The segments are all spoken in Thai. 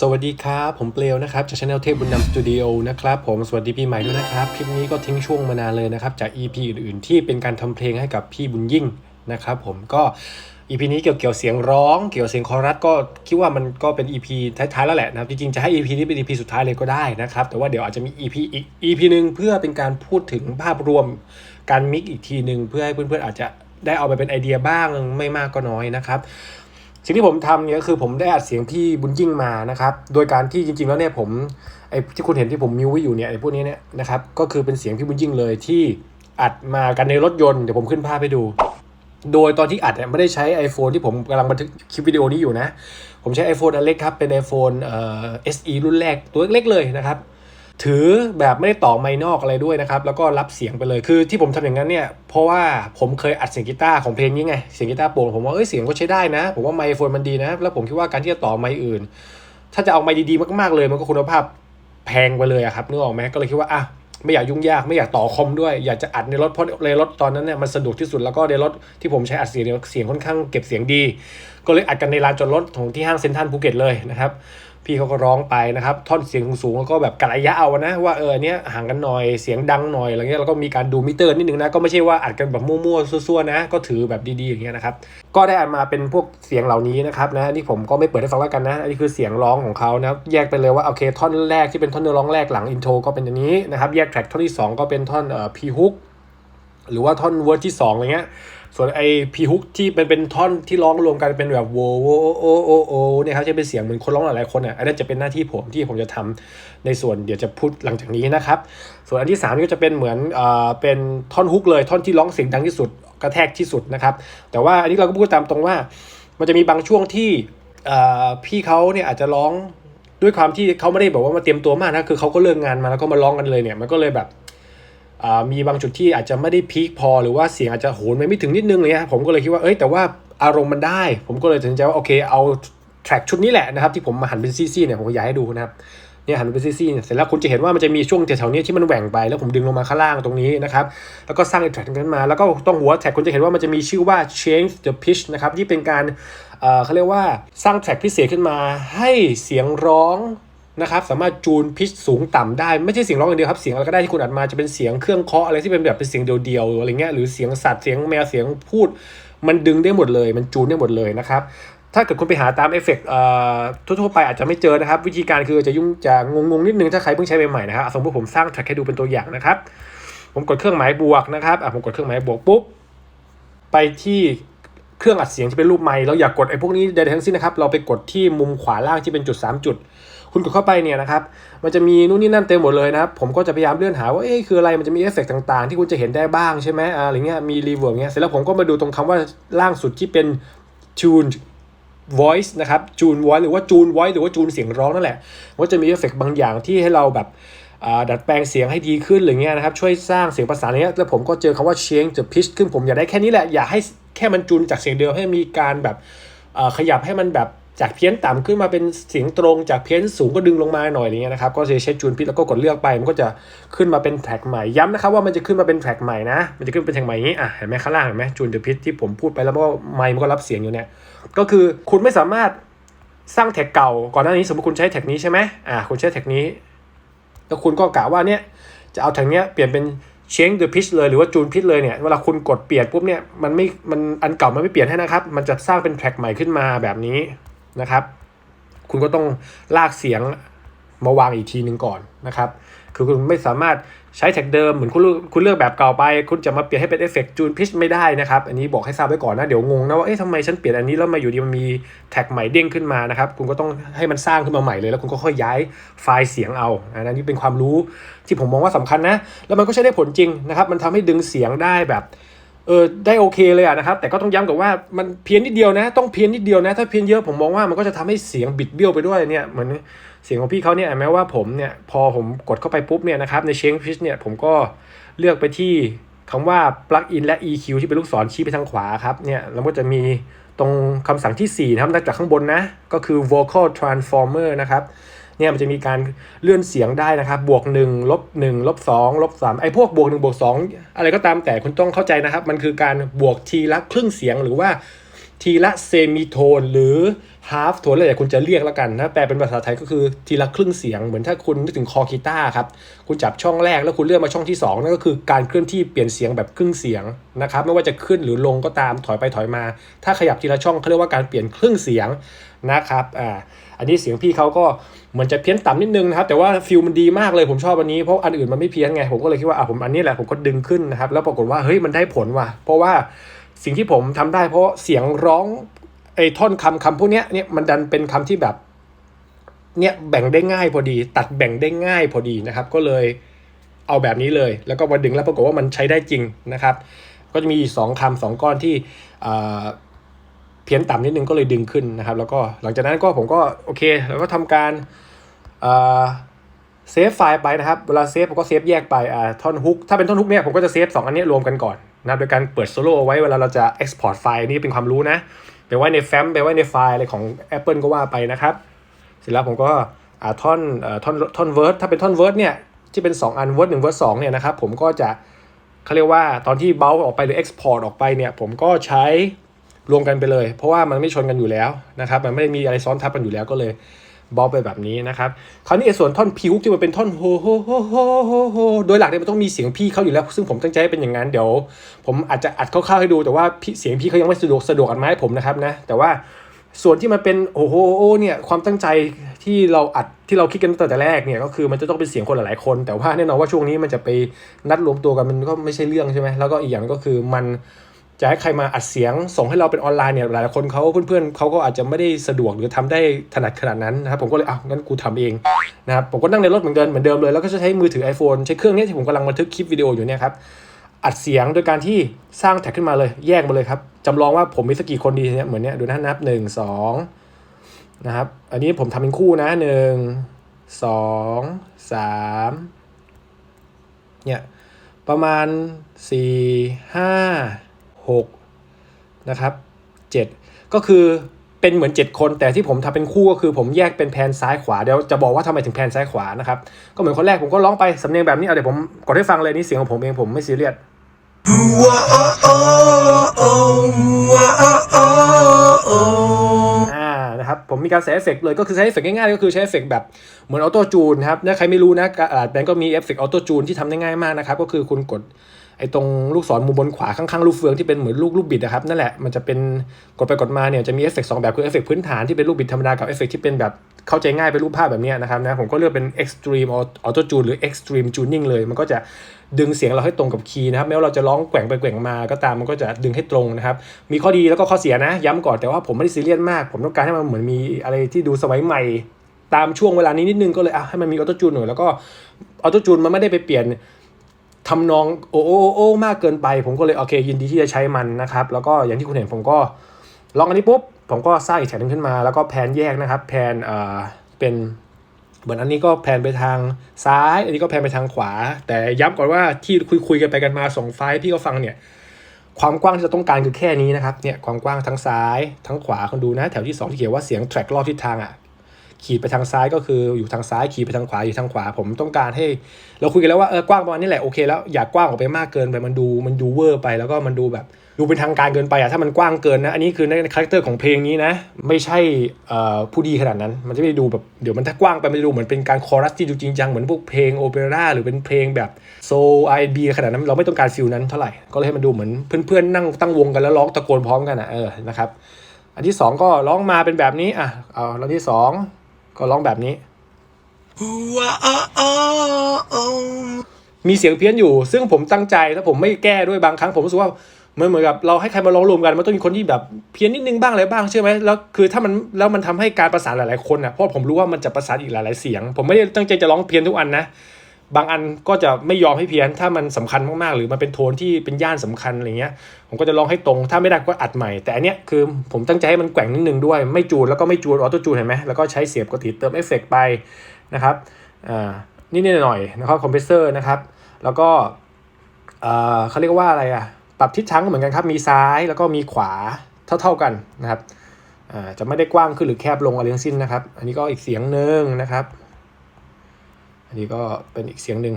สวัสดีครับ ผมเปลวนะครับ จากช anel เทพบุญนำสตูดิโอนะครับ ผมสวัสดีปีใหม่ด้วยนะครับ คลิปนี้ก็ทิ้งช่วงมานานเลยนะครับ จาก EP อื่นๆ ที่เป็นการทำเพลงให้กับพี่บุญยิ่งนะครับผมก็ EP นี้เกี่ยวเกี่ยวเสียงร้อง เกี่ยวเสียงคอรัสก็คิดว่ามันก็เป็น EP ท้ายๆแล้วแหละนะครับจริงๆจะให้ EP นี้เป็น EP สุดท้ายเลยก็ได้นะครับแต่ว่าเดี๋ยวอาจจะมี EP อีก EP หนึ่งเพื่อเป็นการพูดถึงภาพรวมการมิกอีกทีหนึ่งเพื่อให้เพื่อนๆอาจจะได้เอาไปเป็นไอเดียบ้างไม่มากก็น้อยนะครับ สิ่งที่ผมทำเนี่ยก็คือผมได้อัดเสียงพี่บุญยิ่งมานะครับ โดยการที่จริงๆแล้วเนี่ยผมไอ้ที่คุณเห็นที่ผมมิวไว้อยู่เนี่ยไอ้พวกนี้เนี่ยนะครับก็คือเป็นเสียงพี่บุญยิ่งเลยที่อัดมากันในรถยนต์เดี๋ยวผมขึ้นภาพให้ดู โดยตอนที่อัดเนี่ยไม่ได้ใช้ iPhone ที่ผมกำลังบันทึกคลิปวิดีโอนี้อยู่นะ ผมใช้ iPhone อันเล็กครับเป็น iPhone เอ่อ SE รุ่นแรกตัวเล็กๆเลยนะครับ ถือแบบไม่ได้ต่อไมนอกอะไรด้วยนะครับ แล้วก็รับเสียงไปเลยคือที่ผมทำอย่างนั้นเนี่ยเพราะว่าผมเคยอัดเสียงกีตาร์ของเพลงนี้ไงเสียงกีตาร์โปร่งผมว่าเอ้ยเสียงก็ใช้ได้นะ ผมว่าไมค์โฟนมันดีนะ แล้วผมคิดว่าการที่จะต่อไมอื่น ถ้าจะเอาไมดีๆมากๆเลยมันก็คุณภาพแพงไปเลยอะครับนึกออกไหมก็เลยคิดว่าอะไม่อยากยุ่งยากไม่อยากต่อคอมด้วยอยากจะอัดในรถเพราะในรถตอนนั้นเนี่ยมันสะดวกที่สุดแล้วก็ในรถที่ผมใช้อัดเสียงเนี่ยเสียงค่อนข้างเก็บเสียงดี ก็เลยอัดกันในลานจอดรถของที่ห้างเซ็นทรัลภูเก็ตเลยนะครับ พี่เขาก็ร้องไปนะครับท่อนเสียงสูงๆแล้วก็แบบกะระยะเอานะว่าเออเนี้ยห่างกันหน่อยเสียงดังหน่อยอะไรเงี้ยแล้วก็มีการดูมิเตอร์นิดนึงนะก็ไม่ใช่ว่าอัดกันแบบมั่วๆซั่วๆนะ ก็ถือแบบดีๆอย่างเงี้ยนะครับก็ได้อัดมาเป็นพวกเสียงเหล่านี้นะครับนะนี่ผมก็ไม่เปิดให้ฟังแล้วกันนะอันนี้คือเสียงร้องของเขานะแยกไปเลยว่าโอเคท่อนแรกที่เป็นท่อนเนื้อร้องแรกหลังอินโทรก็เป็นอย่างนี้นะครับแยกแทร็กท่อนที่สองก็เป็นท่อนเอ่อพีฮุกหรือว่าท่อนเวิร์ดที่2อะไรเงี้ย ส่วนไอพีฮุกที่เป็นเป็นท่อนที่ร้องรวมกันเป็นแบบโวโวโอโอโอเนี่ยครับจะเป็นเสียงเหมือนคนร้องหลายๆคนอะอันนั้นจะเป็นหน้าที่ผมที่ผมจะทำในส่วนเดี๋ยวจะพูดหลังจากนี้นะครับ ส่วนอันที่3ก็จะเป็นเหมือนเอ่อเป็นท่อนฮุกเลยท่อนที่ร้องเสียงดังที่สุดกระแทกที่สุดนะครับ แต่ว่าอันนี้เราก็พูดตามตรงว่า มันจะมีบางช่วงที่เอ่อพี่เขาเนี่ยอาจจะร้องด้วยความที่เขาไม่ได้บอกว่ามาเตรียมตัวมากนะคือเขาก็เลิกงานมาแล้วก็มาร้องกันเลยเนี่ยมันก็เลยแบบ มีบางจุดที่อาจจะไม่ได้พีคพอ หรือว่าเสียงอาจจะโหนไปไม่ถึงนิดนึงเลยฮะผมก็เลยคิดว่าเอ้ยแต่ว่าอารมณ์มันได้ ผมก็เลยตัดสินใจว่าโอเคเอาแทร็กชุดนี้แหละนะครับที่ผมมาหันเป็นซี่ๆเนี่ยผมก็อยากให้ดูนะครับเนี่ยหันเป็นซี่ๆเนี่ยเสร็จแล้วคุณจะเห็นว่ามันจะมีช่วงแถวๆนี้ที่มันแหว่งไปแล้วผมดึงลงมาข้างล่างตรงนี้นะครับแล้วก็สร้างแทร็กนั้นมา แล้วก็ตรงหัวแทร็กคุณจะเห็นว่ามันจะมีชื่อว่า change the pitch นะครับที่เป็นการเอ่อเขาเรียกว่าสร้างแทร็กพิเศษขึ้นมาให้เสียงร้อง นะครับสามารถจูนพิชสูงต่ำได้ไม่ใช่เสียงร้องอย่างเดียวครับเสียงอะไรก็ได้ที่คุณอัดมาจะเป็นเสียงเครื่องเคาะอะไรที่เป็นแบบเป็นเสียงเดียวๆหรืออะไรเงี้ยหรือเสียงสัตว์เสียงแมวเสียงพูด มันดึงได้หมดเลย มันจูนได้หมดเลยนะครับถ้าเกิดคุณไปหาตามเอฟเฟกต์ทั่วๆไปอาจจะไม่เจอนะครับ วิธีการคือจะยุ่งจะงงๆนิดนึงถ้าใครเพิ่งใช้ใหม่ๆนะครับสมมติผมสร้างแทร็กให้ดูเป็นตัวอย่างนะครับ ผมกดเครื่องหมายบวกนะครับอะผมกดเครื่องหมายบวกปุ๊บไปที่เครื่องอัดเสียงที่เป็นรูปไมค์เราอยากกดไอ้พวกนี้ใดๆทั้งสิ้นนะครับ เราไปกดที่มุมขวาล่างที่เป็นจุด 3 จุด คุณกดเข้าไปเนี่ยนะครับ มันจะมีนู่นนี่นั่นเต็มหมดเลยนะครับ ผมก็จะพยายามเลื่อนหาว่า เอ๊ะคืออะไร มันจะมีเอฟเฟกต์ต่างๆ ที่คุณจะเห็นได้บ้างใช่ไหมอ่าอะไรเงี้ย มีรีเวิร์บเงี้ย เสร็จแล้วผมก็มาดูตรงคำว่าล่างสุดที่เป็น tune voice นะครับ tune voice หรือว่า tune voice หรือว่า tune เสียงร้องนั่นแหละว่าจะมีเอฟเฟกต์บางอย่างที่ให้เราแบบดัดแปลงเสียงให้ดีขึ้นหรือเงี้ยนะครับ ช่วยสร้างเสียงประสานเงี้ย แล้วผมก็เจอคำว่า change the pitch ขึ้นผมอยากได้แค่นี้แหละ อยากให้แค่มันจูนจากเสียงเดิมให้มีการแบบขยับให้มันแบบ จากเพี้ยนต่ำขึ้นมาเป็นเสียงตรงจากเพี้ยนสูงก็ดึงลงมาหน่อยอย่างเงี้ยนะครับก็จะใช้จูนพิษแล้วก็กดเลือกไปมันก็จะขึ้นมาเป็นแทร็กใหม่ย้ำนะครับว่ามันจะขึ้นมาเป็นแทร็กใหม่นะมันจะขึ้นเป็นแทร็กใหม่อย่างนี้อะเห็นไหมข้างล่างเห็นไหมจูนเดอะพิษที่ผมพูดไปแล้วก็ไมค์มันก็รับเสียงอยู่เนี่ยก็คือคุณไม่สามารถสร้างแท็กเก่าก่อนหน้านี้สมมติคุณใช้แท็กนี้ใช่ไหมอะคุณใช้แท็กนี้แล้วคุณก็กะว่าเนี่ยจะเอาแท็กเนี้ยเปลี่ยนเป็น change the pitch เลยหรือว่าจูนพิชเลยเนี่ยเวลาคุณกดเปลี่ยนปุ๊บเนี่ยมันไม่มันอันเก่ามันไม่เปลี่ยนให้นะครับ มันจะสร้างเป็นแท็กใหม่ขึ้นมาแบบนี้ นะครับ คุณก็ต้องลากเสียงมาวางอีกทีหนึ่งก่อนนะครับ คือคุณไม่สามารถใช้แท็กเดิมเหมือนคุณเลือกคุณเลือกแบบเก่าไป คุณจะมาเปลี่ยนให้เป็นเอฟเฟกต์จูนพิชไม่ได้นะครับ อันนี้บอกให้ทราบไว้ก่อนนะ เดี๋ยวงงนะว่าเอ๊ะทำไมฉันเปลี่ยนอันนี้แล้วมาอยู่ดีมันมีแท็กใหม่เด้งขึ้นมานะครับ คุณก็ต้องให้มันสร้างขึ้นมาใหม่เลย แล้วคุณก็ค่อยย้ายไฟล์เสียงเอาอันนี้เป็นความรู้ที่ผมมองว่าสำคัญนะ แล้วมันก็ใช้ได้ผลจริงนะครับ มันทำให้ดึงเสียงได้แบบ เออได้โอเคเลยอะนะครับ แต่ก็ต้องย้ำกับว่ามันเพี้ยนนิดเดียวนะ ต้องเพี้ยนนิดเดียวนะ ถ้าเพี้ยนเยอะผมมองว่ามันก็จะทำให้เสียงบิดเบี้ยวไปด้วยเนี่ยเหมือนเสียงของพี่เขาเนี่ยแม้ว่าผมเนี่ยพอผมกดเข้าไปปุ๊บเนี่ยนะครับใน change pitch เนี่ยผมก็เลือกไปที่คำว่า plug in และ EQ ที่เป็นลูกศรชี้ไปทางขวาครับเนี่ยแล้วก็จะมีตรงคำสั่งที่4นะครับจากข้างบนนะก็คือ vocal transformer นะครับ เนี่ยมันจะมีการเลื่อนเสียงได้นะครับ บวก1ลบ1ลบ2ลบ3ไอ้พวกบวก1บวก2อะไรก็ตามแต่คุณต้องเข้าใจนะครับ มันคือการบวกทีละครึ่งเสียงหรือว่าทีละเซมิโทนหรือฮาฟโทนแล้วแต่คุณจะเรียกแล้วกันนะแปลเป็นภาษาไทยก็คือทีละครึ่งเสียงเหมือนถ้าคุณนึกถึงคอกีตาร์ครับ คุณจับช่องแรกแล้วคุณเลื่อนมาช่องที่ 2 นั่นก็คือการเคลื่อนที่เปลี่ยนเสียงแบบครึ่งเสียงนะครับ ไม่ว่าจะขึ้นหรือลงก็ตามถอยไปถอยมา ถ้าขยับทีละช่องเขาเรียกว่าการเปลี่ยนครึ่งเสียงนะครับอ่าอันนี้เสียงพี่เขาก็ เหมือนจะเพี้ยนต่ำนิดนึงนะครับ แต่ว่าฟิลมันดีมากเลยผมชอบอันนี้เพราะอันอื่นมันไม่เพี้ยนไง ผมก็เลยคิดว่าอะผมอันนี้แหละผมก็ดึงขึ้นนะครับ แล้วปรากฏว่าเฮ้ยมันได้ผลว่ะ เพราะว่าสิ่งที่ผมทำได้ เพราะเสียงร้องไอ้ท่อนคำคำพวกเนี้ยเนี่ยมันดันเป็นคำที่แบบเนี่ยแบ่งได้ง่ายพอดี ตัดแบ่งได้ง่ายพอดีนะครับ ก็เลยเอาแบบนี้เลย แล้วก็มาดึงแล้วปรากฏว่ามันใช้ได้จริงนะครับ ก็จะมีสองคำสองก้อนที่อ่า เพี้ยนต่ำนิดนึงก็เลยดึงขึ้นนะครับ แล้วก็หลังจากนั้นก็ผมก็โอเค แล้วก็ทำการเซฟไฟล์ไปนะครับ เวลาเซฟผมก็เซฟแยกไปอ่าท่อนฮุกถ้าเป็นท่อนฮุกเนี่ยผมก็จะเซฟสองอันนี้รวมกันก่อนนะครับโดยการเปิดโซโล่เอาไว้เวลาเราจะ export ไฟล์นี่เป็นความรู้นะไปไว้ในแฟ้มไปไว้ในไฟล์อะไรของ Apple ก็ว่าไปนะครับ เสร็จแล้วผมก็อ่าท่อนอ่อท่อนท่อนเวิร์ดถ้าเป็นท่อนเวิร์ดเนี่ยที่เป็น 2 อันเวิร์ดหนึ่งเวิร์ดสองเนี่ยนะครับผมก็จะเขาเรียกว่าตอนที่เบลออกไปหรือ Export ออกไปเนี่ยผมก็ใช้ รวมกันไปเลย เพราะว่ามันไม่ชนกันอยู่แล้วนะครับ มันไม่ได้มีอะไรซ้อนทับกันอยู่แล้วก็เลยบลไปแบบนี้นะครับ คราวนี้ส่วนท่อนพิวที่มันเป็นท่อนโฮโฮโฮโฮโฮโฮโดยหลักเนี่ยมันต้องมีเสียงพี่เขาอยู่แล้ว ซึ่งผมตั้งใจให้เป็นอย่างนั้น เดี๋ยว ผมอาจจะอัดคร่าวๆให้ดู แต่ว่าเสียงพี่เขายังไม่สะดวกสะดวกอัดมาให้ผมนะครับนะ แต่ว่าส่วนที่มันเป็นโอ้โหเนี่ยความตั้งใจที่เราอัดที่เราคิดกันตั้งแต่แรกเนี่ยก็คือมันจะต้องเป็นเสียงคนหลายๆคน แต่ว่าแน่นอนว่าช่วงนี้มันจะไปนัดรวมตัวกันมันก็ไม่ใช่เรื่องใช่ไหมแล้วก็อีกอย่างก็คือมัน จะให้ใครมาอัดเสียงส่งให้เราเป็นออนไลน์เนี่ยหลายคนเขาเพื่อนๆเขาก็อาจจะไม่ได้สะดวกหรือทำได้ถนัดขนาดนั้นนะครับผมก็เลยอะงั้นกูทำเองนะครับผมก็นั่งในรถเหมือนเดิมเหมือนเดิมเลยแล้วก็จะใช้มือถือ iPhone ใช้เครื่องนี้ที่ผมกำลังบันทึกคลิปวิดีโออยู่เนี่ยครับอัดเสียงโดยการที่สร้างแท็กขึ้นมาเลย แยกมาเลยครับจำลองว่าผมมีสักกี่คนดีเนี่ยเหมือนเนี้ยดูนะนับหนึ่งสองนะครับอันนี้ผมทำเป็นคู่นะหนึ่งสองสามเนี่ยประมาณสี่ห้า หกนะครับเจ็ดก็คือเป็นเหมือน 7 คนแต่ที่ผมทำเป็นคู่ก็คือผมแยกเป็นแผนซ้ายขวาเดี๋ยวจะบอกว่าทำไมถึงแผนซ้ายขวานะครับก็เหมือนคนแรกผมก็ร้องไปสำเนียงแบบนี้เอาเดี๋ยวผมกดให้ฟังเลยนี่เสียงของผมเองผมไม่ซีเรียสอ่านะครับผมมีการใส่เอฟเฟกต์เลยก็คือใช้เอฟเฟกต์ง่ายๆก็คือใช้เอฟเฟกต์แบบเหมือนออโต้จูนครับถ้าใครไม่รู้นะอ่าแบงก์ก็มีเอฟเฟกต์ออโต้จูนที่ทำได้ง่ายมากนะครับก็คือคุณกด ไอ้ตรงลูกศรมุมบนขวาข้างๆลูกเฟืองที่เป็นเหมือนลูกลูกบิดนะครับนั่นแหละมันจะเป็นกดไปกดมาเนี่ยจะมีเอฟเฟกต์สองแบบคือเอฟเฟกต์พื้นฐานที่เป็นลูกบิดธรรมดากับเอฟเฟกต์ที่เป็นแบบเข้าใจง่ายเป็นรูปภาพแบบนี้นะครับนะผมก็เลือกเป็น extreme auto tune หรือ extreme tuning เลย มันก็จะดึงเสียงเราให้ตรงกับคีย์นะครับแม้ว่าเราจะร้องแกว่งไปแกว่งมาก็ตามมันก็จะดึงให้ตรงนะครับมีข้อดีแล้วก็ข้อเสียนะ ย้ำก่อนแต่ว่าผมไม่ได้ซีเรียสมาก ผมต้องการให้มันเหมือนมีอะไรที่ดูสมัยใหม่ตามช่วงเวลานี้นิดนึงก็เลยอะให้มันมีออโต้จูนหน่อยแล้วก็ออโต้จูนมันไม่ได้ไปเปลี่ยน ทำนองโอโอโอโอมากเกินไป ผมก็เลยโอเค ยินดีที่จะใช้มันนะครับ แล้วก็อย่างที่คุณเห็นผมก็ลองอันนี้ปุ๊บผมก็สร้างอีกแถบนึงขึ้นมา แล้วก็แพนแยกนะครับแพนเอ่อเป็นเหมือนอันนี้ก็แพนไปทางซ้าย อันนี้ก็แพนไปทางขวา แต่ย้ำก่อนว่าที่คุยคุยกันไปกันมาส่งไฟล์พี่ก็ฟังเนี่ยความกว้างที่เราต้องการคือแค่นี้นะครับเนี่ยความกว้างทั้งซ้ายทั้งขวาคนดูนะแถวที่ 2 ที่เขียนว่าเสียงแทร็กรอบทิศทางอะ ขีดไปทางซ้ายก็คืออยู่ทางซ้ายขีดไปทางขวาอยู่ทางขวา ผมต้องการให้ เราคุยกันแล้วว่าเออกว้างประมาณนี้แหละโอเคแล้วอย่ากกว้างออกไปมากเกินไปมันดูมันดูเวอร์ไปแล้วก็มันดูแบบดูเป็นทางการเกินไปอะถ้ามันกว้างเกินนะ อันนี้คือในคาแรคเตอร์ของเพลงนี้นะ ไม่ใช่ผู้ดีขนาดนั้น มันจะไม่ดูแบบเดี๋ยวมันถ้ากว้างไปมันจะดูเหมือนเป็นการคอรัสที่ดูจริงจังเหมือนพวกเพลงโอเปร่าหรือเป็นเพลงแบบโซไอบีขนาดนั้น เราไม่ต้องการฟิลนั้นเท่าไหร่ ก็เลยให้มันดูเหมือนเพื่อนๆนั่งตั้งวงกันแล้วร้องตะโกนพร้อมกันอะเออนะครับ อันที่สองก็ร้องมาเป็นแบบนี้อะเอาล้วที่สอง ก็ร้องแบบนี้ มีเสียงเพี้ยนอยู่ ซึ่งผมตั้งใจถ้าผมไม่แก้ด้วยบางครั้งผมรู้สึกว่ามันเหมือนกับเราให้ใครมาร้องรวมกันมันต้องมีคนที่แบบเพี้ยนนิดนึงบ้างอะไรบ้างเชื่อไหมแล้วคือถ้ามันแล้วมันทำให้การประสานหลาย ๆคนอะเพราะผมรู้ว่ามันจะประสานอีกหลาย ๆ เสียง ผมไม่ได้ตั้งใจจะร้องเพี้ยนทุกอันนะ บางอันก็จะไม่ยอมให้เพี้ยน ถ้ามันสำคัญมากๆ หรือมันเป็นโทนที่เป็นย่านสำคัญอะไรเงี้ย ผมก็จะร้องให้ตรง ถ้าไม่ได้ก็อัดใหม่ แต่อันเนี้ยคือผมตั้งใจให้มันแกว่งนิดนึงด้วย ไม่จูนแล้วก็ไม่จูนออโต้จูนเห็นไหมแล้วก็ใช้เสียบปกติเติมเอฟเฟกต์ไปนะครับอ่านิดๆหน่อยๆนะครับคอมเพรสเซอร์นะครับ แล้วก็เอ่อเขาเรียกว่าอะไรอะ ปรับทิศทางก็เหมือนกันครับ มีซ้ายแล้วก็มีขวาเท่า ๆกันนะครับอ่าจะไม่ได้กว้างขึ้นหรือแคบลงอะไรทั้งสิ้นนะครับ อันนี้ก็อีกเสียงหนึ่งนะครับ นนี้ก็เป็นอีกเสียงหนึ่ง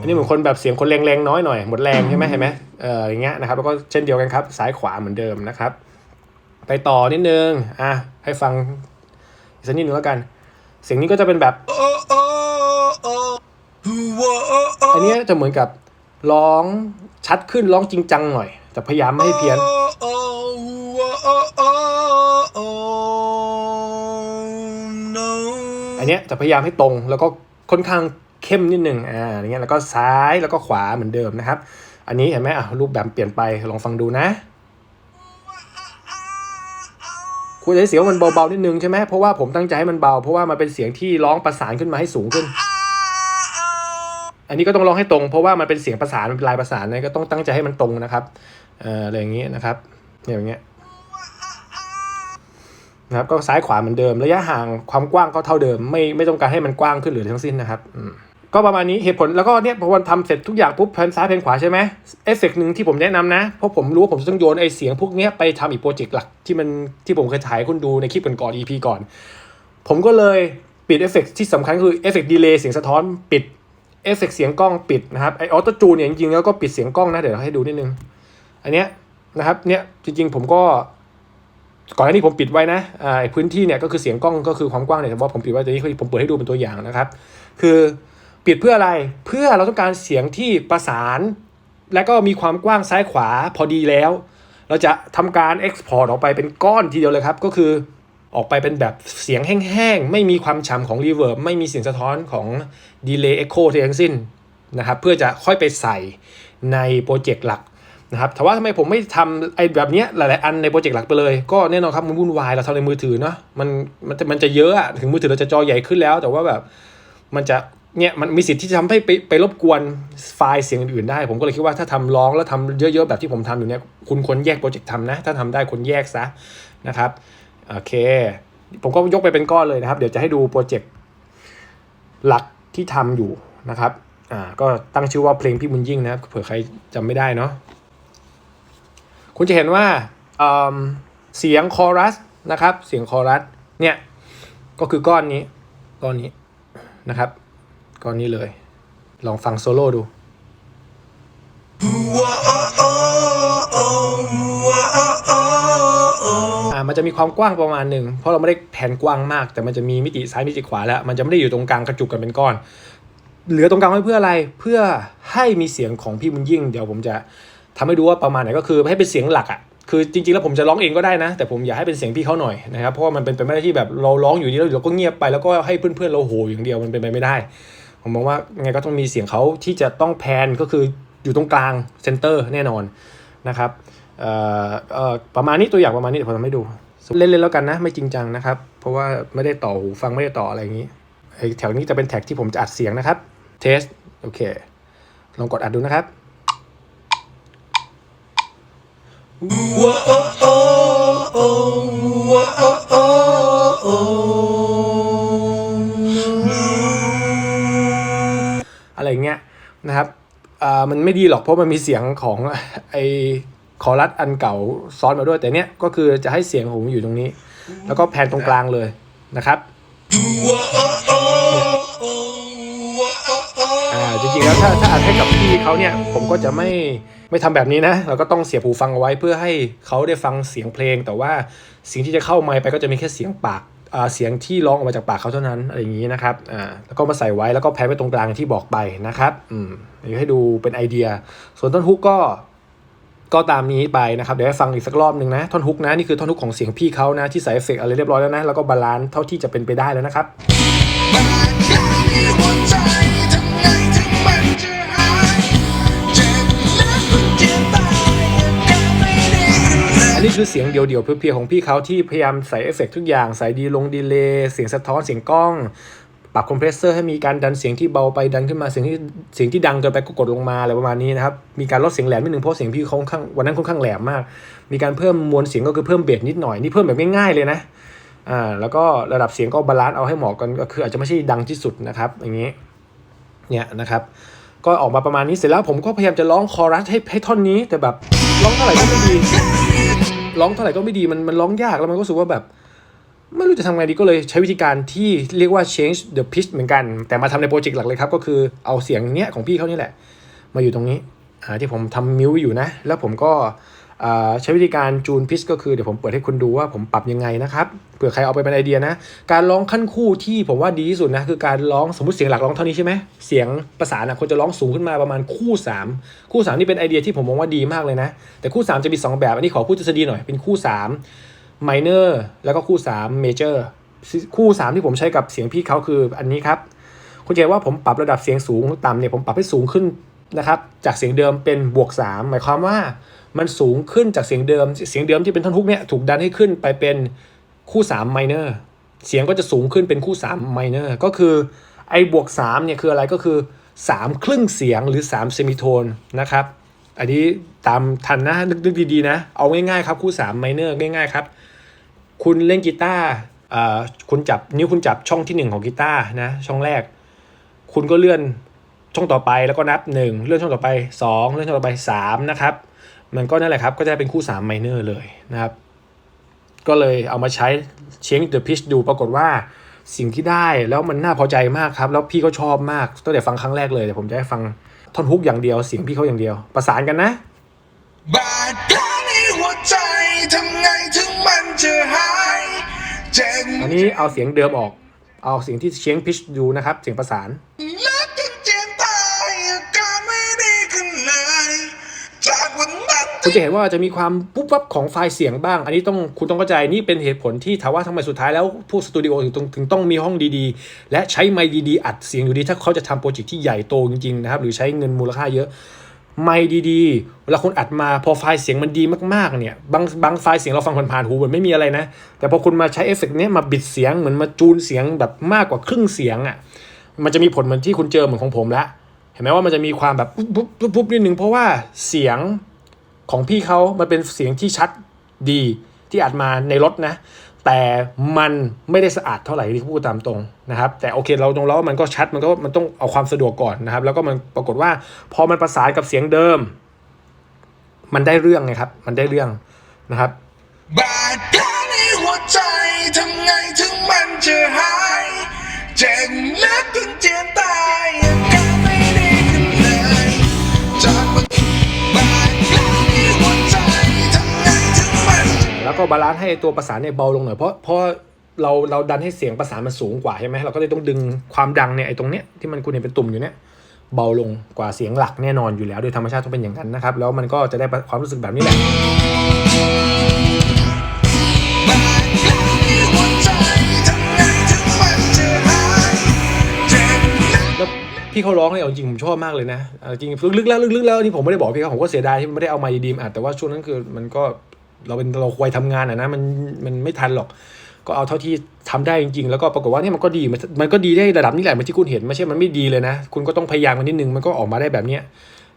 อันนี้เหมือนคนแบบเสียงคนแรงๆน้อยหน่อยหมดแรงใช่ไหมเห็นไหมเอออย่างเงี้ยนะครับแล้วก็เช่นเดียวกันครับ ซ้ายขวาเหมือนเดิมนะครับ ไปต่อนิดนึงอะให้ฟังอีกสักนิดนึงแล้วกัน เสียงนี้ก็จะเป็นแบบอันนี้จะเหมือนกับร้องชัดขึ้นร้องจริงจังหน่อย แต่พยายามไม่ให้เพี้ยน จะพยายามให้ตรง แล้วก็ค่อนข้างเข้มนิดนึงอ่าอย่างเงี้ยแล้วก็ซ้ายแล้วก็ขวาเหมือนเดิมนะครับ อันนี้เห็นไหมอะรูปแบบเปลี่ยนไปลองฟังดูนะคุณจะให้เสียงมันเบาๆนิดนึงใช่ไหมเพราะว่าผมตั้งใจให้มันเบา เพราะว่ามันเป็นเสียงที่ร้องประสานขึ้นมาให้สูงขึ้น อันนี้ก็ต้องร้องให้ตรง เพราะว่ามันเป็นเสียงประสานมันเป็นลายประสานนะก็ต้องตั้งใจให้มันตรงนะครับเอ่ออะไรอย่างนี้ยนะครับเนี่ยอย่างเงี้ย นะครับก็ซ้ายขวาเหมือนเดิม ระยะห่างความกว้างก็เท่าเดิม ไม่ไม่ต้องการให้มันกว้างขึ้นหรือทั้งสิ้นนะครับก็ประมาณนี้เหตุผลแล้วก็เนี่ยพอวันทำเสร็จทุกอย่างปุ๊บแผนซ้ายแผนขวาใช่ไหมเอฟเฟกต์หนึ่งที่ผมแนะนำนะ เพราะผมรู้ว่าผมจะต้องโยนไอเสียงพวกเนี้ยไปทำอีกโปรเจกต์หลักที่มันที่ผมเคยถ่ายคุณดูในคลิปก่อนๆ EP ก่อน ผมก็เลยปิดเอฟเฟกต์ที่สำคัญคือเอฟเฟกต์ดีเลย์เสียงสะท้อนปิดเอฟเฟกต์เสียงกล้องปิดนะครับไอออโต้จูนเนี่ยจริงๆแล้วก็ปิดเสียงกล้องนะเดี๋ยวให้ดูนิดนึงอันเนี้ยนะครับเนี่ยจริงๆผมก็ ก่อนหน้านี้ผมปิดไว้นะอ่าไอ้พื้นที่เนี่ยก็คือเสียงกล้องก็คือความกว้างเนี่ยแต่ว่าผมปิดไว้แต่นี้ผมเปิดให้ดูเป็นตัวอย่างนะครับ คือปิดเพื่ออะไรเพื่อเราต้องการเสียงที่ประสาน และก็มีความกว้างซ้ายขวาพอดีแล้ว เราจะทำการ Export ออกไปเป็นก้อนทีเดียวเลยครับ ก็คือออกไปเป็นแบบเสียงแห้งๆ ไม่มีความฉ่ำของ Reverb ไม่มีเสียงสะท้อนของ Delay Echo ทั้งสิ้นนะครับเพื่อจะค่อยไปใส่ในโปรเจกต์หลัก นะครับแต่ว่าทำไมผมไม่ทำไอ้แบบเนี้ยหลายๆอันในโปรเจกต์หลักไปเลย ก็แน่นอนครับมันวุ่นวายเราทำในมือถือเนาะมันมันมันจะเยอะอะถึงมือถือเราจะจอใหญ่ขึ้นแล้ว แต่ว่าแบบมันจะเนี่ยมันมีสิทธิ์ที่จะทำให้ไปไปรบกวนไฟล์เสียงอื่นๆได้ ผมก็เลยคิดว่าถ้าทำร้องแล้วทำเยอะๆแบบที่ผมทำอยู่เนี่ยคุณควรแยกโปรเจกต์ทำนะ ถ้าทำได้ควรแยกซะนะครับโอเค ผมก็ยกไปเป็นก้อนเลยนะครับ เดี๋ยวจะให้ดูโปรเจกต์หลักที่ทำอยู่นะครับอ่าก็ตั้งชื่อว่าเพลงพี่บุญยิ่งนะครับเผื่อใครจำไม่ได้เนาะ คุณจะเห็นว่าเเสียงคอรัสนะครับ เสียงคอรัสเนี่ยก็คือก้อนนี้ก้อนนี้นะครับ ก้อนนี้เลย ลองฟังโซโล่ดูอ่ามันจะมีความกว้างประมาณหนึ่งเพราะเราไม่ได้แผ่นกว้างมาก แต่มันจะมีมิติซ้ายมิติขวาแล้ว มันจะไม่ได้อยู่ตรงกลางกระจุกกันเป็นก้อน เหลือตรงกลางไว้เพื่ออะไร เพื่อให้มีเสียงของพี่บุญยิ่ง เดี๋ยวผมจะ ทำให้ดูว่าประมาณไหนก็คือให้เป็นเสียงหลักอะคือจริงๆแล้วผมจะร้องเองก็ได้นะ แต่ผมอยากให้เป็นเสียงพี่เขาหน่อยนะครับเพราะว่ามันเป็นไปไม่ได้ที่แบบเราร้องอยู่ดีแล้วเดี๋ยวก็เงียบไปแล้วก็ให้เพื่อนๆเราโหอย่างเดียวมันเป็นไปไม่ได้ ผมมองว่าไงก็ต้องมีเสียงเขาที่จะต้องแพนก็คืออยู่ตรงกลางเซนเตอร์แน่นอนนะครับเอ่อประมาณนี้ตัวอย่างประมาณนี้เดี๋ยวผมทำให้ดู เล่นๆแล้วกันนะ ไม่จริงจังนะครับ เพราะว่าไม่ได้ต่อหูฟังไม่ได้ต่ออะไรอย่างนี้แถวนี้จะเป็นแท็กที่ผมจะอัดเสียงนะครับเทสโอเคลองกดอัดดูนะครับ อะไรอย่างเงี้ยนะครับอ่ามันไม่ดีหรอกเพราะมันมีเสียงของไอคอรัสอันเก่าซ้อนมาด้วยแต่เนี้ยก็คือจะให้เสียงผมอยู่ตรงนี้ แล้วก็แพนตรงกลางเลยนะครับอ่าจริงๆแล้วถ้าถ้าอัดให้กับพี่เขาเนี่ยผมก็จะไม่ ไม่ทำแบบนี้นะ เราก็ต้องเสียบหูฟังเอาไว้เพื่อให้เขาได้ฟังเสียงเพลง แต่ว่าสิ่งที่จะเข้าไมค์ไปก็จะมีแค่เสียงปากอ่าเสียงที่ร้องออกมาจากปากเขาเท่านั้นอะไรอย่างนี้นะครับอ่าแล้วก็มาใส่ไว้แล้วก็แพนไว้ตรงกลางที่บอกไปนะครับอืมเดี๋ยวให้ดูเป็นไอเดีย ส่วนต้นฮุกก็ก็ตามนี้ไปนะครับเดี๋ยวให้ฟังอีกสักรอบหนึ่งนะท่อนฮุกนะนี่คือท่อนฮุกของเสียงพี่เขานะที่ใส่เอฟเฟกอะไรเรียบร้อยแล้วนะแล้วก็บาลานซ์เท่าที่จะเป็นไปได้แล้วนะครับ นนี้คือเสียงเดี่ยวๆเพียวๆของพี่เขาที่พยายามใส่เอฟเฟกทุกอย่าง ใส่ดีลงดีเลย์เสียงสะท้อนเสียงกล้องปรับคอมเพรสเซอร์ให้มีการดันเสียงที่เบาไปดันขึ้นมาเสียงที่เสียงที่ดังเกินไปก็กดลงมาอะไรประมาณนี้นะครับมีการลดเสียงแหลมนิดนึงเพราะเสียงพี่เขาค่อนข้างวันนั้นค่อนข้างแหลมมาก มีการเพิ่มมวลเสียงก็คือเพิ่มเบสนิดหน่อยนี่เพิ่มแบบง่ายๆเลยนะอ่าแล้วก็ระดับเสียงก็บาลานซ์เอาให้เหมาะกันก็คืออาจจะไม่ใช่ดังที่สุดนะครับอย่างนี้เนี่ยนะครับก็ออกมาประมาณนี้เสร็จแล้วผมก็พยายามจะร้องคอรัสให้ให้ท่อนนี้แต่แบบร้องเท่าไหร่ก็ไม่ดี ร้องเท่าไหร่ก็ไม่ดีมันมันร้องยากแล้วมันก็รู้สึกว่าแบบ ไม่รู้จะทำไงดีก็เลยใช้วิธีการที่เรียกว่า change the pitch เหมือนกัน แต่มาทำในโปรเจกต์หลักเลยครับ ก็คือเอาเสียงเนี้ยของพี่เขานี่แหละ มาอยู่ตรงนี้อ่าที่ผมทำมิวอยู่นะ แล้วผมก็ ใช้วิธีการจูนพิชก็คือเดี๋ยวผมเปิดให้คุณดูว่าผมปรับยังไงนะครับเผื่อใครเอาไปเป็นไอเดียนะ การร้องขั้นคู่ที่ผมว่าดีที่สุดนะคือการร้องสมมติเสียงหลักร้องเท่านี้ใช่ไหมเสียงประสานนะควรจะร้องสูงขึ้นมาประมาณคู่ 3 คู่ 3 นี่เป็นไอเดียที่ผมมองว่าดีมากเลยนะ แต่คู่ 3 จะมี 2 แบบอันนี้ขอพูดทฤษฎีหน่อยเป็นคู่3 minor แล้วก็คู่3 major คู่ 3 ที่ผมใช้กับเสียงพี่เขาคืออันนี้ครับคุณจะเห็นว่าผมปรับระดับเสียงสูงต่ำเนี่ยผมปรับให้สูงขึ้นนะครับจากเสียงเดิมเป็นบวก 3 หมายความว่า มันสูงขึ้นจากเสียงเดิม เสียงเดิมที่เป็นท่อนฮุกเนี่ยถูกดันให้ขึ้นไปเป็นคู่3 minor เสียงก็จะสูงขึ้นเป็นคู่3 minor ก็คือไอ้บวก3เนี่ยคืออะไรก็คือ 3 ครึ่งเสียงหรือ3เซมิโทนนะครับ อันนี้ตามทันนะนึกๆดีๆนะ เอาง่ายๆครับคู่3 minor ง่ายๆครับ คุณเล่นกีตาร์คุณจับนิ้วคุณจับช่องที่หนึ่งของกีตาร์นะช่องแรก คุณก็เลื่อนช่องต่อไปแล้วก็นับ 1 เลื่อนช่องต่อไป 2 เลื่อนช่องต่อไป3นะครับ มันก็นั่นแหละครับ ก็จะเป็นคู่3 minor เลยนะครับ ก็เลยเอามาใช้ change the pitch ดูปรากฏว่าสิ่งที่ได้แล้วมันน่าพอใจมากครับ แล้วพี่ก็ชอบมากตั้งแต่ฟังครั้งแรกเลยเดี๋ยวผมจะให้ฟังท่อนฮุกอย่างเดียวเสียงพี่เขาอย่างเดียว ประสานกันนะบาดแผลในหัวใจทำไงถึงมันจะหายเจ็บอันนี้เอาเสียงเดิมออก เอาเสียงที่ change pitch ดูนะครับ เสียงประสาน คุณจะเห็นว่าจะมีความปุ๊บปั๊บของไฟล์เสียงบ้าง อันนี้ต้องคุณต้องเข้าใจนี่เป็นเหตุผลที่ถามว่าทำไมสุดท้ายแล้วพวกสตูดิโอถึงต้องถึงต้องมีห้องดีๆ และใช้ไมค์ดีๆอัดเสียงอยู่ดี ถ้าเขาจะทำโปรเจกต์ที่ใหญ่โตจริงๆนะครับหรือใช้เงินมูลค่าเยอะไมค์ดีๆเวลาคุณอัดมาพอไฟล์เสียงมันดีมากๆเนี่ยบางบางไฟล์เสียงเราฟังผ่านๆหูเหมือนไม่มีอะไรนะ แต่พอคุณมาใช้เอฟเฟกต์เนี้ยมาบิดเสียงเหมือนมาจูนเสียงแบบมากกว่าครึ่งเสียงอะมันจะมีผลเหมือนที่คุณเจอเหมือนของผมละเห็นไหมว่ามันจะมีความแบบปุ๊บปุ๊บปุ๊บปุ๊บนิดนึงเพราะว่าเสียง ของพี่เขามันเป็นเสียงที่ชัดดีที่อัดมาในรถนะ แต่มันไม่ได้สะอาดเท่าไหร่ที่พูดตามตรงนะครับ แต่โอเคเราตรงแล้วมันก็ชัดมันก็มันต้องเอาความสะดวกก่อนนะครับ แล้วก็มันปรากฏว่าพอมันประสานกับเสียงเดิม มันได้เรื่องไงครับ มันได้เรื่องนะครับบาดแผลในหัวใจทำไงถึงมันจะหายเจ็บ ก็บาลานซ์ให้ตัวประสานเนี่ยเบาลงหน่อยเพราะเพราะเราเราดันให้เสียงประสานมันสูงกว่าใช่ไหมเราก็เลยต้องดึงความดังเนี่ยไอ้ตรงเนี้ยที่มันคุณเห็นเป็นตุ่มอยู่เนี่ยเบาลงกว่าเสียงหลักแน่นอนอยู่แล้วโดยธรรมชาติต้องเป็นอย่างนั้นนะครับ แล้วมันก็จะได้ความรู้สึกแบบนี้แหละพี่เขาร้องเนี่ยเอาจริงผมชอบมากเลยนะจริงลึกๆแล้วลึกๆแล้วนี่ผมไม่ได้บอกพี่เขาผมก็เสียดายที่ไม่ได้เอามค์ดีมอัดแต่ว่าช่วงนั้นคือมันก็ เราเป็นเราควายทำงานอะนะมันมันไม่ทันหรอก ก็เอาเท่าที่ทำได้จริงๆ แล้วก็ปรากฏว่าเนี่ยมันก็ดีมันมันก็ดีได้ระดับนี้แหละมันที่คุณเห็นไม่ใช่มันไม่ดีเลยนะ คุณก็ต้องพยายามกันนิดนึงมันก็ออกมาได้แบบเนี้ย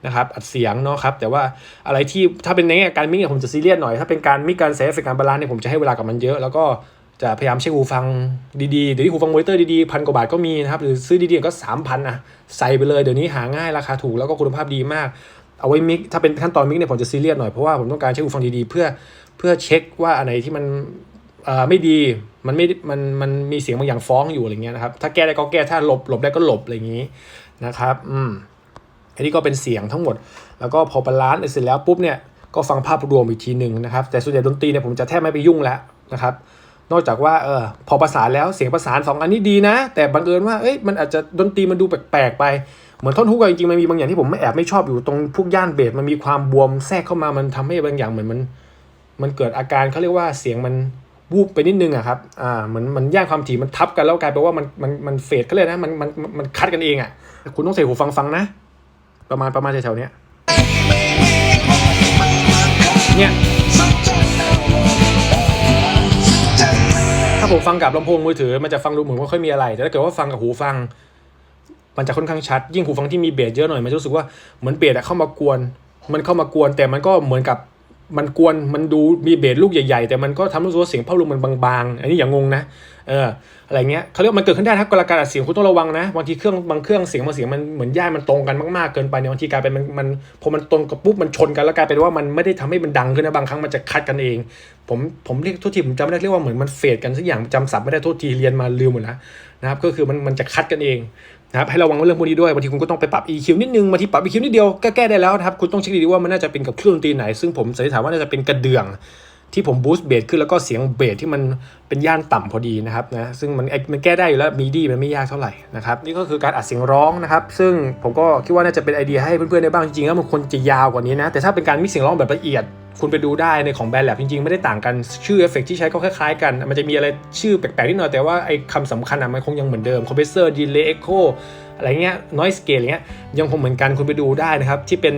นะครับอัดเสียงเนาะครับแต่ว่าอะไรที่ถ้าเป็นในแง่การมิกเนี่ยผมจะซีเรียสหน่อยถ้าเป็นการมิกการเซฟการบาลานซ์เนี่ยผมจะให้เวลากับมันเยอะ แล้วก็จะพยายามใช้หูฟังดีๆเดี๋ยวนี้หูฟังมอนิเตอร์ดีๆพันกว่าบาทก็มีนะครับหรือซื้อดีๆก็สามพันนะใส่ไปเลยเดี๋ยวนี้หาง่ายราคาถูกแล้วก็คุณภาพดีมาก เอาไว้มิกถ้าเป็นขั้นตอนมิกเนี่ยผมจะซีเรียสหน่อย เพราะว่าผมต้องการใช้หูฟังดีๆ เพื่อเพื่อเช็คว่าอันไหนที่มันไม่ดีมันไม่มันมันมีเสียงบางอย่างฟ้องอยู่อะไรเงี้ยนะครับถ้าแก้ได้ก็แก้ถ้าหลบหลบได้ก็หลบอะไรอย่างนี้นะครับอืมอันนี้ก็เป็นเสียงทั้งหมด แล้วก็พอบาลานซ์เสร็จแล้วปุ๊บเนี่ยก็ฟังภาพรวมอีกทีหนึ่งนะครับ แต่ส่วนใหญ่ดนตรีเนี่ยผมจะแทบไม่ไปยุ่งแล้วนะครับนอกจากว่าเออพอประสานแล้วเสียงประสานสองอันนี้ดีนะ แต่บังเอิญว่าเอ้ยมันอาจจะดนตรีมันดูแปลกๆไป เหมือนท่อนฮุกอะจริงๆมันมีบางอย่างที่ผมไม่แอบไม่ชอบอยู่ตรงพวกย่านเบสมันมีความบวมแทรกเข้ามามันทำให้บางอย่างเหมือนมัน มันเกิดอาการเขาเรียกว่าเสียงมันวูบไปนิดนึงอะครับอ่าเหมือนมันย่านความถี่มันทับกันแล้วกลายเป็นว่ามันมันมันเฟดก็เลยนะมันมันมันมันคัดกันเองอะคุณต้องใส่หูฟังฟังนะ ประมาณประมาณแถวๆเนี้ยเนี่ยถ้าผมฟังกับลำโพงมือถือมันจะฟังดูเหมือนว่าค่อยมีอะไร แต่ถ้าเกิดว่าฟังกับหูฟัง มันจะค่อนข้างชัด ยิ่งหูฟังที่มีเบสเยอะหน่อยมันจะรู้สึกว่าเหมือนเบสอะเข้ามากวน มันเข้ามากวน แต่มันก็เหมือนกับมันกวนมันดูมีเบสลูกใหญ่ ๆ แต่มันก็ทำให้รู้สึกว่าเสียงภาพรวมมันบางๆ อันนี้อย่างงงนะเอออะไรเงี้ยเขาเรียกมันเกิดขึ้นได้ถ้ากลการอัดเสียงคุณต้องระวังนะบางทีเครื่องบางเครื่องเสียงบางเสียงมันเหมือนย่ามันตรงกันมากๆเกินไปเนี่ยบางทีกลายเป็นมันมันพอมันตรงกับปุ๊บมันชนกันแล้วกลายเป็นว่ามันไม่ได้ทำให้มันดังขึ้นนะบางครั้งมันจะคัดกันเอง ผมผมเรียกโทษทีผมจำไม่ได้เรียกว่าเหมือนมันเฟดกันสักอย่างจำศัพท์ไม่ได้โทษทีเรียนมาลืมหมดแล้วนะครับก็คือมันมันจะคัดกันเองนะครับให้ระวังเรื่องพวกนี้ด้วยบางทีคุณก็ต้องไปปรับ EQ นิดนึงบางทีปรับ EQ นิดเดียวก็แก้ได้แล้วนะครับคุณต้องเช็คดีๆว่ามันน่าจะเป็นกับเครื่องดนตรีไหน ซึ่งผมสันนิษฐานว่าน่าจะเป็นกระเดื่อง ที่ผมบูสต์เบสขึ้นแล้วก็เสียงเบสที่มันเป็นย่านต่ำพอดีนะครับนะซึ่งมันไอ้มันแก้ได้อยู่แล้วมีดีมันไม่ยากเท่าไหร่นะครับนี่ก็คือการอัดเสียงร้องนะครับซึ่งผมก็คิดว่าน่าจะเป็นไอเดียให้เพื่อนๆได้บ้างจริงๆแล้วมันควรจะยาวกว่านี้นะแต่ถ้าเป็นการมิกเสียงร้องแบบละเอียดคุณไปดูได้ในของแบรนด์แลบจริงๆ ไม่ได้ต่างกันชื่อเอฟเฟกที่ใช้ก็คล้ายๆกัน มันจะมีอะไรชื่อแปลกๆนิดหน่อยแต่ว่าไอ้คำสำคัญอะมันคงยังเหมือนเดิมคอมเพรสเซอร์ดีเลย์เอ็กโค อะไรเงี้ยนอยสเกลอะไรเงี้ยยังคงเหมือนกันคุณไปดูได้นะครับ ที่เป็น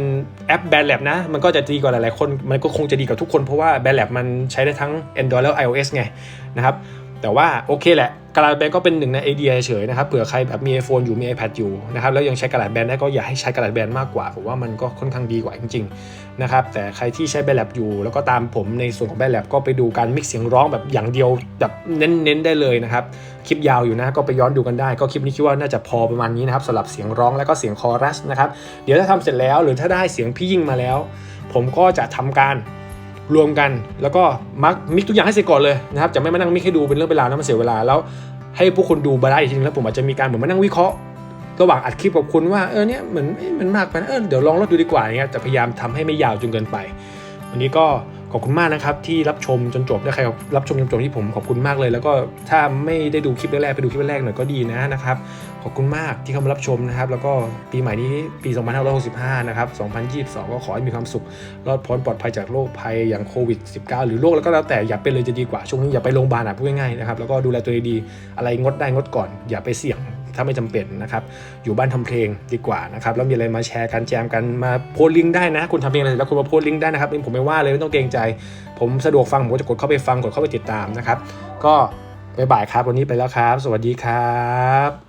แอปแบนแลบนะ มันก็จะดีกว่าหลายๆคน มันก็คงจะดีกับทุกคนเพราะว่าแบนแลบมันใช้ได้ทั้ง Android แล้ว iOS ไงนะครับ แต่ว่าโอเคแหละกระดาษแบนก็เป็นหนึ่งในไอเดียเฉยๆนะครับเผื่อใครแบบมี iPhone อยู่มี iPad อยู่นะครับแล้วยังใช้กระดาษแบนได้ก็อย่าให้ใช้กระดาษแบนมากกว่าผมว่ามันก็ค่อนข้างดีกว่าจริงๆนะครับแต่ใครที่ใช้แบนแลบอยู่ แล้วก็ตามผมในส่วนของแบนแลบก็ไปดูการมิกซ์เสียงร้องแบบอย่างเดียวแบบเน้นๆได้เลยนะครับคลิปยาวอยู่นะก็ไปย้อนดูกันได้ ก็คลิปนี้คิดว่าน่าจะพอประมาณนี้นะครับสำหรับเสียงร้องแล้วก็เสียงคอรัสนะครับเดี๋ยวถ้าทำเสร็จแล้วหรือถ้าได้เสียงพี่ยิ่งมาแล้ว ผมก็จะทำการ รวมกัน แล้วก็มักมิกทุกอย่างให้เสร็จก่อนเลยนะครับจะไม่มานั่งมิกให้ดูเป็นเรื่องเป็นราวนะมันเสียเวลาแล้วให้ผู้คนดูบาได้อีกทีนึงแล้วผมอาจจะมีการเหมือนมานั่งวิเคราะห์ระหว่างอัดคลิปกับคุณว่าเออเนี่ยเหมือนมันมากไปนะเออเดี๋ยวลองลดดูดีกว่าอย่างเงี้ยจะพยายามทำให้ไม่ยาวจนเกินไป วันนี้ก็ขอบคุณมากนะครับที่รับชมจนจบถ้าใครรับชมจนจบที่ผมขอบคุณมากเลย แล้วก็ถ้าไม่ได้ดูคลิปแรกๆไปดูคลิปแรกหน่อยก็ดีนะนะครับขอบคุณมากที่เข้ามารับชมนะครับ แล้วก็ปีใหม่นี้ปี 2565 นะครับ 2022 ก็ขอให้มีความสุข รอดพ้นปลอดภัยจากโรคภัยอย่างโควิด -19 หรือโรคแล้วก็แล้วแต่อย่าเป็นเลยจะดีกว่าช่วงนี้อย่าไปโรงพยาบาลอะพูดง่ายๆนะครับแล้วก็ดูแลตัวเองดีอะไรงดได้งดก่อน อย่าไปเสี่ยง ถ้าไม่จำเป็นนะครับ อยู่บ้านทำเพลงดีกว่านะครับ แล้วมีอะไรมาแชร์กันแจมกันมาโพสลิงก์ได้นะ คุณทำเพลงอะไรเสร็จแล้วคุณมาโพสลิงก์ได้นะครับผมไม่ว่าเลยไม่ต้องเกรงใจ ผมสะดวกฟังผมก็จะกดเข้าไปฟังกดเข้าไปติดตามนะครับ ก็บ๊ายบายครับ วันนี้ไปแล้วครับ สวัสดีครับ